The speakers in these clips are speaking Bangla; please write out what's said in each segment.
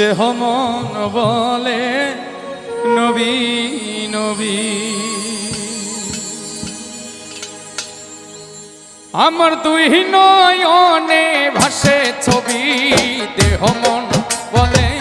দেহ মন বলে নবী নবী। আমার দুই নয়নে ভাসে ছবি দেহ মন বলে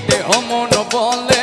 দেহ মন বলে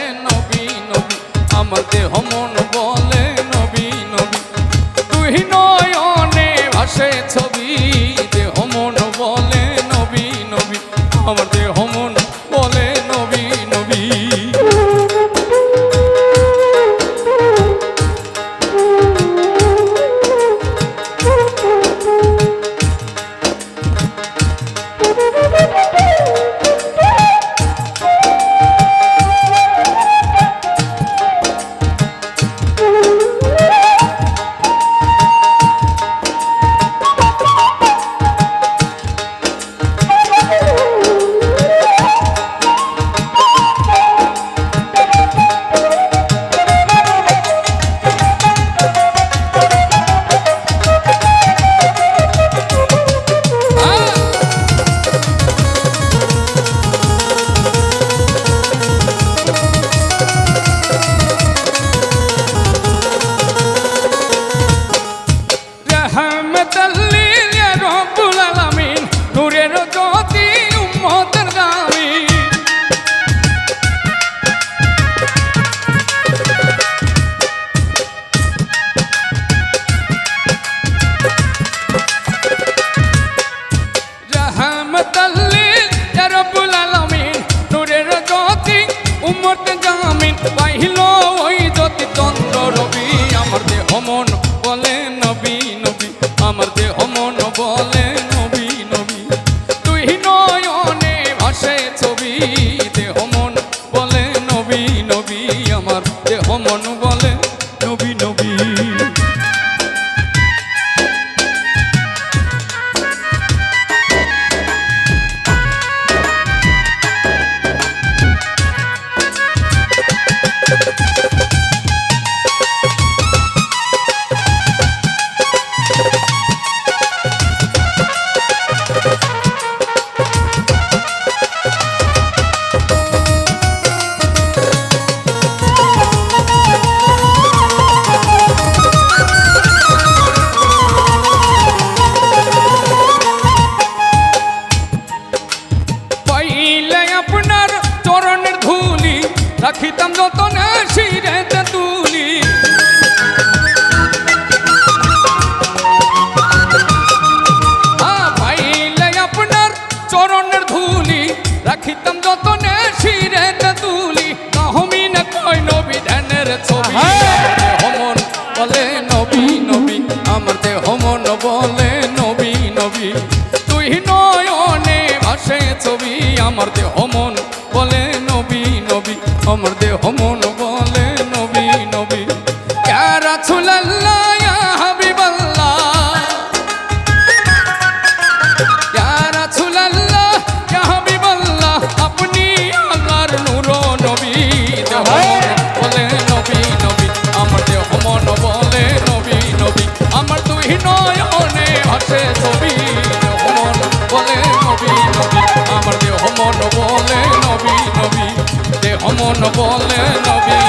রাখিতাম যতনে শিরেতে তুলি পাইলে আপনার চরণের ধুলি রাখিতাম যতনে শিরেতে তুলি কাহমি না কয় নবী ধ্যানের ছবি। হমন বলে নবী নবী। আমার দেহ মন বলে নবী নবী। তুই নয়নে ভাসে ছবি আমার দেহ মন দেহ বলে নবী নবী। ইয়া রাসূলুল্লাহ ইয়া মন বলে নবী